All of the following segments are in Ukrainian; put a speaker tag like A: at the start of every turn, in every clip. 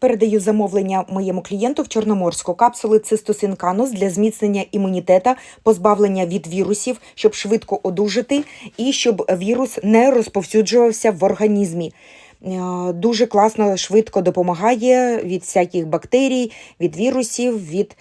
A: Передаю замовлення моєму клієнту в Чорноморську капсули цистосинканус для зміцнення імунітета, позбавлення від вірусів, щоб швидко одужати і щоб вірус не розповсюджувався в організмі. Е, Дуже класно, швидко допомагає від всяких бактерій, від вірусів, від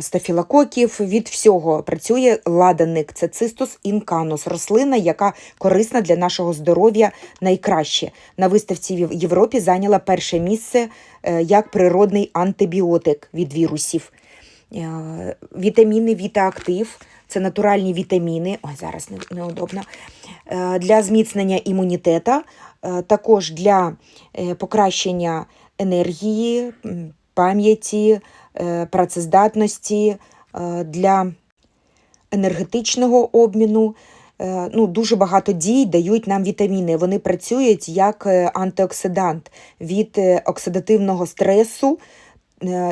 A: стафілококів, від всього. Працює ладаник. Це цистус інканус, рослина, яка корисна для нашого здоров'я найкраще. На виставці в Європі зайняла перше місце е, як природний антибіотик від вірусів. Е, Вітаміни Вітаактив. Це натуральні вітаміни. Ой, зараз неудобно. Е, Для зміцнення імунітета, також для покращення енергії, пам'яті, е, працездатності, е, для енергетичного обміну. Е, Ну, дуже багато дій дають нам вітаміни. Вони працюють як антиоксидант від оксидативного стресу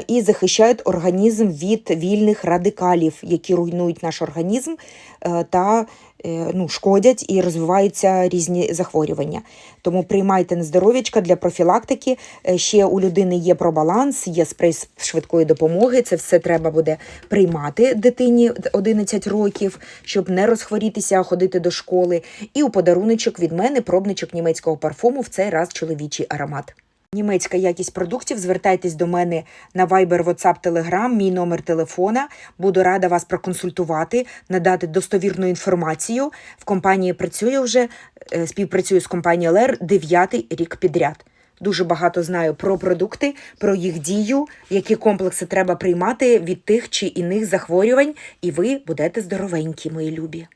A: і захищають організм від вільних радикалів, які руйнують наш організм е, та е, ну, шкодять і розвиваються різні захворювання. Тому приймайте на здоров'ячка для профілактики. Е, Ще у людини є пробаланс, є спрей швидкої допомоги. Це все треба буде приймати дитині 11 років, щоб не розхворітися, а ходити до школи. І у подаруночок від мене пробничок німецького парфуму, в цей раз чоловічий аромат. Німецька якість продуктів. Звертайтесь до мене на Viber, WhatsApp, Telegram, мій номер телефона. Буду рада вас проконсультувати, надати достовірну інформацію. В компанії працюю вже, е, співпрацюю з компанією ЛЕР дев'ятий рік підряд. Дуже багато знаю про продукти, про їх дію, які комплекси треба приймати від тих чи іних захворювань, і ви будете здоровенькі, мої любі.